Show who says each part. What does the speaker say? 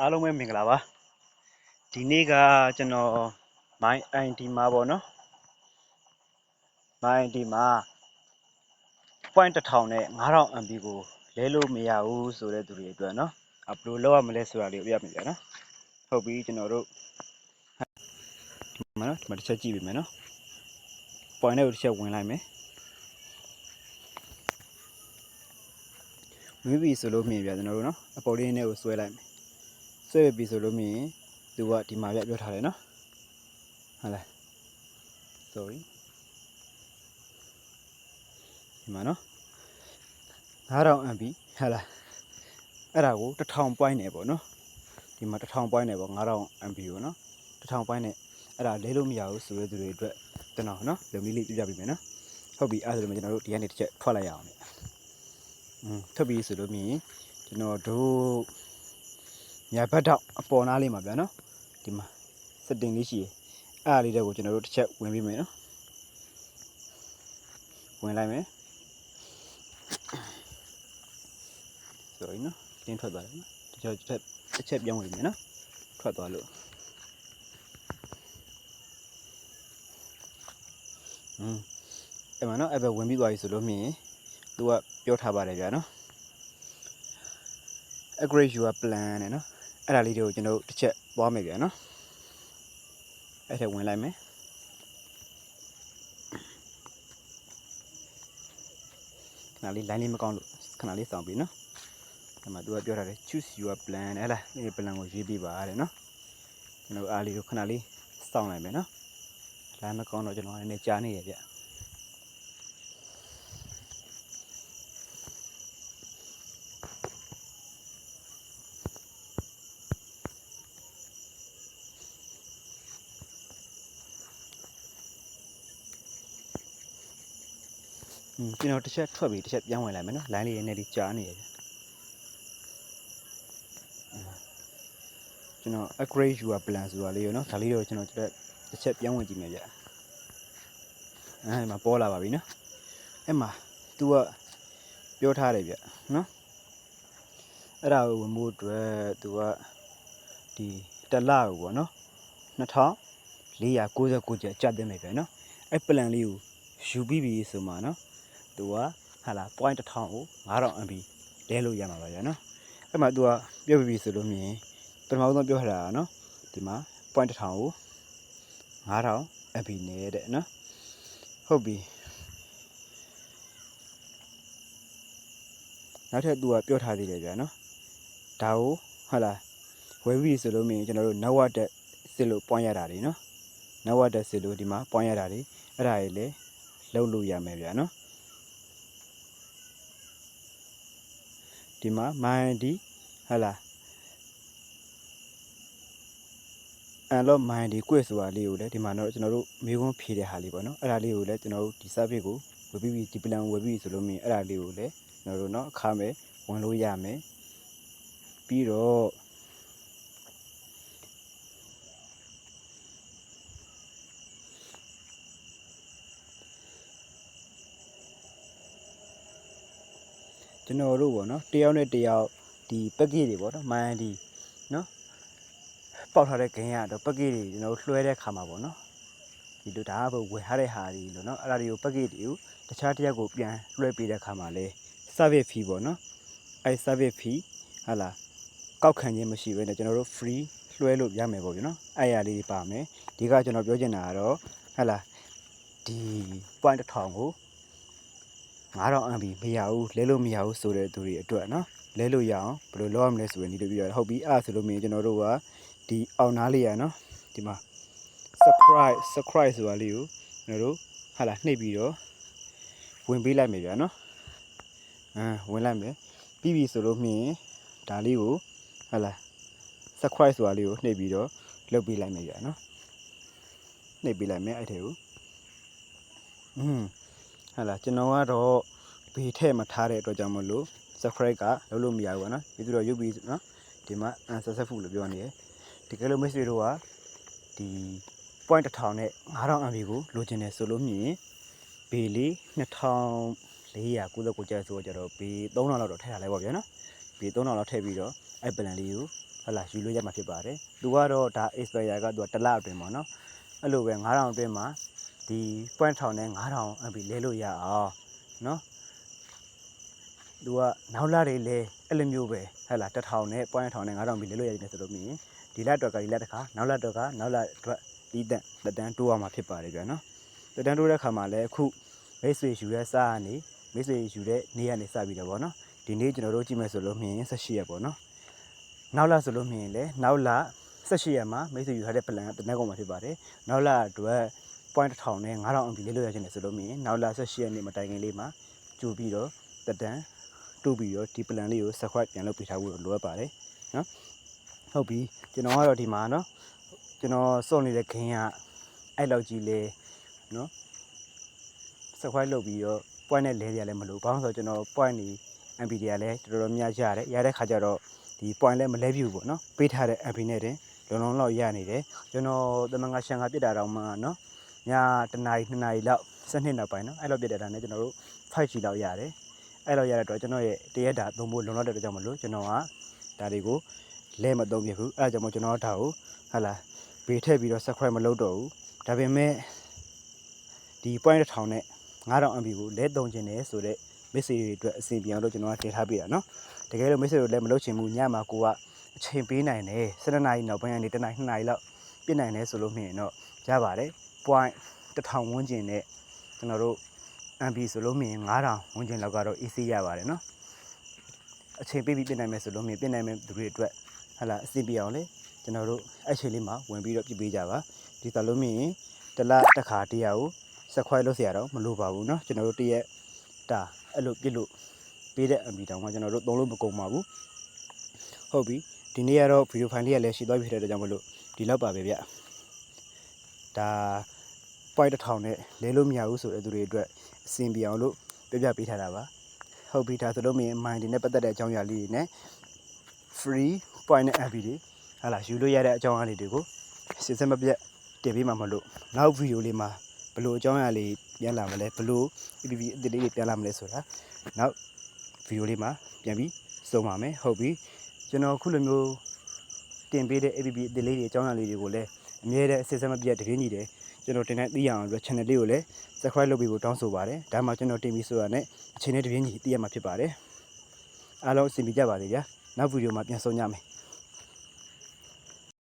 Speaker 1: အားလုံးပဲမင်္ဂလာပါဒီနေ့ကကျွန်တော် my ID မှာပေါ့နော် my ID မှာ point 1000နဲ့9000 MB ကိုလဲလို့မရဘူးဆိုတဲ့သူတွေအတွက်နော်အဘယ်လိုလုပ်ရမလဲဆိုတာလေးကိုပြရမယ်ဗျာနော်ဟုတ်ပြီကျွန်တော်တို့ဒီမှာနော်ဒီမှာတစ်ချက်ကြည့်ပြီမယ်နော် point နဲ့တစ်ချက်ဝင်လိုက်မယ်ဝင်ပြီဆိုလို့မြင်ဗျာကျွန်တော်တို့နော်အပေါ်လေးနဲ့ကိုဆွဲလိုက်မယ် ဆွဲပြီဆိုလို့မြင်သူကဒီမှာပြပြောထားတယ်နော်ဟုတ်လား sorry ဒီမှာနော်9000 MB ဟုတ်လားအဲ့ဒါကို1000 point နဲ့ပေါ့နော်ဒီမှာ1000 point နဲ့ပေါ့9000 MB ကိုနော်1000 point နဲ့အဲ့ဒါလဲလို့မရဘူးဆိုတဲ့သူတွေအတွက်ကျွန်တော်နော်လုံလေးလေးပြပြပေးမယ်နော်ဟုတ်ပြီအဲ့ဒါဆိုလို့ကျွန်တော်တို့ဒီကနေတစ်ချက်ထွက်လိုက်ရအောင်လေอืมထွက်ပြီဆိုလို့မြင်ကျွန်တော်တို့ ညာဘက်တော့အပေါ်နားလေးမှာဗျာနော်ဒီမှာ setting လေးရှိရယ်အဲ့ဒါလေးတွေကိုကျွန်တော်တို့တစ်ချက်ဝင်ပေးမယ်နော်ဝင်လိုက်မယ် sorry နော်တင်းထွက်သွားတယ်နော်တခြားတစ်ချက်တစ်ချက်ပြောင်းဝင်မယ်နော်ထွက်သွားလို့อืมအဲ့မှာနော်အဲ့ဘက်ဝင်ပြီးသွားပြီဆိုလို့မြင်သူကပြောထားပါတယ်ဗျာနော် upgrade your plan နဲ့နော် အဲ့ဒါလေးတွေကိုကျွန်တော်တို့တစ်ချက်သွားမယ်ဗျာနော်အဲ့ထက်ဝင်လိုက်မယ်ခဏလေး line လေးမကောင်းလို့ခဏလေးစောင့်ပြီနော်အဲ့မှာသူကပြောထားတယ် choose your plan ဟဲ့လားဒီ plan ကိုရွေးပြီးပါတဲ့နော်ကျွန်တော်အားလေးကိုခဏလေးစောင့်လိုက်မယ်နော် line မကောင်းတော့ကျွန်တော်နည်းနည်းကြားနေရဗျ ကျွန်တော်တစ်ချက်ထွက်ပြီးတစ်ချက်ပြောင်းဝင်လိုက်မယ်နော် line လေးနည်းနည်းလေးကြားနေရဗျအာကျွန်တော် upgrade your plan ဆိုတာလေးရောနော်ဒါလေးတော့ကျွန်တော်တစ်ချက်ပြောင်းဝင်ကြည့်မယ်ဗျအဲဒီမှာပေါ်လာပါပြီနော်အဲ့မှာ तू ကပြောထားတယ်ဗျနော်အဲ့ဒါကိုဝင်ဖို့အတွက် तू ကဒီတစ်လကိုပေါ့နော်2499ကျပ်ကျပ်သိမယ်ဗျနော်အဲ့ plan လေးကိုယူပြီးပြီဆိုမှနော် သူကဟာလာ point 1000ကို9000 MB လဲလို့ရမှာပါဗျာနော်အဲ့မှာ तू ကပြောပြပြီဆိုလို့မြင်ပထမဆုံးပြောထားတာကနော်ဒီမှာ point 1000ကို9000 MB နေတဲ့နော်ဟုတ်ပြီနောက်ထပ် तू ကပြောထားသေးတယ်ဗျာနော်ဒါကိုဟာလာဝယ်ပြီဆိုလို့မြင်ကျွန်တော်တို့နောက်ဝတ်တက်စစ်လို့ point ရတာတွေနော်နောက်ဝတ်တက်စစ်လို့ဒီမှာ point ရတာတွေအဲ့ဒါတွေလည်းလုံးလို့ရမယ်ဗျာနော် ဒီမှာမိုင်ဒီဟလာအဲ့တော့မိုင်ဒီကွက်ဆိုတာလေးကိုလည်းဒီမှာတော့ကျွန်တော်တို့မေးခွန်းဖြေတဲ့ဟာလေးပေါ့နော်အဲ့ဒါလေးကိုလည်းကျွန်တော်တို့ဒီ service ကိုဝယ်ပြီးပြီဒီ plan ဝယ်ပြီးပြီဆိုလို့မြင်အဲ့ဒါလေးကိုလည်းကျွန်တော်တို့เนาะအခမဲ့ဝင်လို့ရမယ်ပြီးတော့ ကျွန်တော်တို့ပေါ့နော်တယောက်နဲ့တယောက်ဒီ package တွေပေါ့နော်မိုင်ဒီနော်ပေါက်ထားတဲ့ဂိမ်းကတော့ package တွေကျွန်တော်တို့လွှဲတဲ့ခါမှာပေါ့နော်ဒီလိုဒါကဝယ်ထားတဲ့ဟာတွေလို့နော်အဲ့ဒါတွေကို package တွေကိုတခြားတစ်ယောက်ကိုပြန်လွှဲပေးတဲ့ခါမှာလဲ service fee ပေါ့နော်အဲ့ service fee ဟာလာကောက်ခံခြင်းမရှိဘဲနဲ့ကျွန်တော်တို့ free လွှဲလို့ရမယ်ပေါ့ဗျနော်အဲ့ရလေးတွေပါမယ်ဒီကကျွန်တော်ပြောချင်တာကတော့ဟာလာဒီ point 1000ကို 9000 MB မရဘူးလဲလို့မရဘူးဆိုတဲ့သူတွေအတွက်နော်လဲလို့ရအောင်ဘယ်လိုလုပ်ရမလဲဆိုရင်ဒီလိုပြရတယ်ဟုတ်ပြီအဲ့ဒါဆိုလို့မြင်ကျွန်တော်တို့ကဒီအောင်နားလေးရနော်ဒီမှာ subscribe subscribe ဆိုတာလေးကိုကျွန်တော်တို့ဟာလာနှိပ်ပြီးတော့ဝင်ပေးလိုက်မယ်ဗျာနော်အမ်ဝင်လိုက်မယ်ပြီးပြီဆိုလို့မြင်ဒါလေးကိုဟာလာ subscribe ဆိုတာလေးကိုနှိပ်ပြီးတော့လုပ်ပေးလိုက်မယ်ဗျာနော်နှိပ်ပေးလိုက်မယ်အဲ့ထဲကိုอืม ဟာလာကျွန်တော်ကတော့ဘေးထဲမှာထားတဲ့အတွက်ကြောင့်မလို့ subscribe ကလုပ်လို့မရဘူးပေါ့နော်ဒီသူတော့ရုပ်ပြီးနော်ဒီမှာ unsuccessful လို့ပြောနေတယ်တကယ်လို့ message တို့ကဒီ point 1000နဲ့9000 MB ကိုလိုချင်တယ်ဆိုလို့မြင်ဘေးလေး2499ကျပ်ဆိုတော့ကျတော့ဘေး3000လောက်တော့ထည့်ထားလိုက်ပါဗျာနော်ဘေး3000လောက်ထည့်ပြီးတော့အဲ့ plan လေးကိုဟဟုတ်လားယူလို့ရမှာဖြစ်ပါတယ်သူကတော့ဒါ expire ကသူကတစ်လအတွင်းပေါ့နော်အဲ့လိုပဲ9000အတွင်းမှာ ဒီ point ထောင်နဲ့9000 MB လဲလို့ရအောင်နော်သူကနောက်လာတွေလဲအဲ့လိုမျိုးပဲဟဲ့လား1000နဲ့ point ထောင်နဲ့9000 MB လဲလို့ရတယ်ဆိုလို့မြင်ဒီလအတွက်ကဒီလတစ်ခါနောက်လအတွက်ကနောက်လအတွက်ဒီတက်တက်တန်းတိုးအောင်မှာဖြစ်ပါတယ်ကြွနော်တက်တန်းတိုးတဲ့ခါမှာလဲအခုမိတ်ဆွေယူတဲ့စားကနေမိတ်ဆွေယူတဲ့နေ့ကနေစပြီးတော့ဗောနော်ဒီနေ့ကျွန်တော်တို့ကြည့်မယ်ဆိုလို့မြင်18ရက်ပေါ့နော်နောက်လာဆိုလို့မြင်ရင်လေနောက်လာ18ရက်မှာမိတ်ဆွေယူထားတဲ့ plan ကတနက်ကောင်မှာဖြစ်ပါတယ်နောက်လာအတွက် point 1000နဲ့9000အန်ပီလေးလို့ရချင်တယ်ဆိုလို့မြင်ရင်နောက်လာ18ရက်နေ့မတိုင်ခင်လေးမှာကြိုပြီးတော့တက်တန်းတူပြီးတော့ဒီ plan လေးကို subscribe ပြန်လုပ်ပေးထားဖို့လိုအပ်ပါတယ်နော်ဟုတ်ပြီကျွန်တော်ကတော့ဒီမှာနော်ကျွန်တော်စုံနေတဲ့ခင်းကအဲ့လောက်ကြီးလေနော် subscribe လုပ်ပြီးတော့ point နဲ့လဲကြလည်းမလို့ဘာလို့ဆိုတော့ကျွန်တော် point နေ MB တွေကလည်းတော်တော်များရတယ်ရတဲ့ခါကျတော့ဒီ point လည်းမလဲပြဘူးပေါ့နော်ပေးထားတဲ့ MB နဲ့တင်လုံလုံလောက်ရနေတယ်ကျွန်တော်တမန်ကရှန်ကပြစ်တာတော့မှနော် ညတနာရီ2နာရီလောက်7နောက်ပိုင်းနော်အဲ့လိုပြစ်တဲ့တာနဲ့ကျွန်တော်တို့ 5G လောက်ရတယ်အဲ့လိုရတဲ့တော့ကျွန်တော်ရဲ့တရက်တာသုံးဖို့လုံလောက်တဲ့အတွက်ကြောင့်မလို့ကျွန်တော်ကဒါတွေကိုလဲမသုံးပြဘူးအဲ့ဒါကြောင့်မို့ကျွန်တော်ဒါကိုဟာလာဘေးထည့်ပြီးတော့ subscribe မလုပ်တော့ဘူးဒါပေမဲ့ဒီ point 1000နဲ့9000 MB ကိုလဲသုံးခြင်းတယ်ဆိုတော့ message တွေအတွက်အဆင်ပြေအောင်လို့ကျွန်တော်ကတင်ထားပေးတာเนาะတကယ်လို့ message တွေလည်းမလုပ်ချင်ဘူးညမှာကိုကအချိန်ပေးနိုင်တယ်7နာရီနောက်ပိုင်းကနေ10နာရီ2နာရီလောက်ပြည့်နိုင်တယ်ဆိုလို့မြင်ရင်တော့ ရပါတယ်။ point 1000ဝန်းကျင်နဲ့ကျွန်တော်တို့ MP ဆိုလို့မြင်9000ဝန်းကျင်လောက်ကတော့ AC ရပါတယ်နော်။အချိန်ပေးပြီးပြင်နိုင်မယ်ဆိုလို့မြင်ပြင်နိုင်မယ်သူတွေအတွက်ဟလာအစီပြအောင်လေကျွန်တော်တို့အချိန်လေးမှာဝင်ပြီးတော့ပြပေးကြပါ။ဒီသလိုမြင်ရင်တလတစ်ခါတရားကိုစက်ခွဲလို့ဆရာတော့မလိုပါဘူးနော်ကျွန်တော်တို့တရက်ဒါအဲ့လိုပြစ်လို့ပေးတဲ့ MP တောင်မှကျွန်တော်တို့သုံးလို့မကုန်ပါဘူး။ဟုတ်ပြီဒီနေ့ကတော့ video file လေးကလည်းရှိသွားပြီဖြစ်တဲ့အတွက်ကြောင့်မလို့ဒီလောက်ပါပဲဗျ။ ဒါ point တစ်ထောင်နဲ့လဲလို့မရဘူးဆိုတဲ့သူတွေအတွက်အဆင်ပြေအောင်လို့ပြပြပေးထားတာပါဟုတ်ပြီဒါဆိုလို့မြင် mind တွေနဲ့ပတ်သက်တဲ့အကြောင်းအရာလေးတွေနဲ့ free point နဲ့ MB တွေဟာလာယူလို့ရတဲ့အကြောင်းအရာလေးတွေကိုစစ်စက်မပြတ်တင်ပေးမှာမလို့နောက်ဗီဒီယိုလေးမှာဘယ်လိုအကြောင်းအရာလေးပြန်လာမလဲဘယ်လို APP အစ်စ်လေးတွေပြန်လာမလဲဆိုတာနောက်ဗီဒီယိုလေးမှာပြန်ပြီးစုံပါမယ်ဟုတ်ပြီကျွန်တော်ခုလိုမျိုး တင်ပေးတဲ့ APP အစ်စ်လေးတွေအကြောင်းအရာလေးတွေကိုလည်းအမြဲတမ်းအစစ်အစက်မပြတ်တကင်းကြီးတယ်ကျွန်တော်တင်တဲ့သိရအောင်အတွက် channel လေးကိုလည်း subscribe လုပ်ပြီးဖို့တောင်းဆိုပါတယ်ဒါမှကျွန်တော်တင်ပြီးဆိုတာနဲ့အချိန်နဲ့တပြင်းကြီးသိရမှာဖြစ်ပါတယ်အားလုံးအဆင်ပြေကြပါစေဗျာနောက်ဗီဒီယိုမှာပြန်ဆုံကြမယ်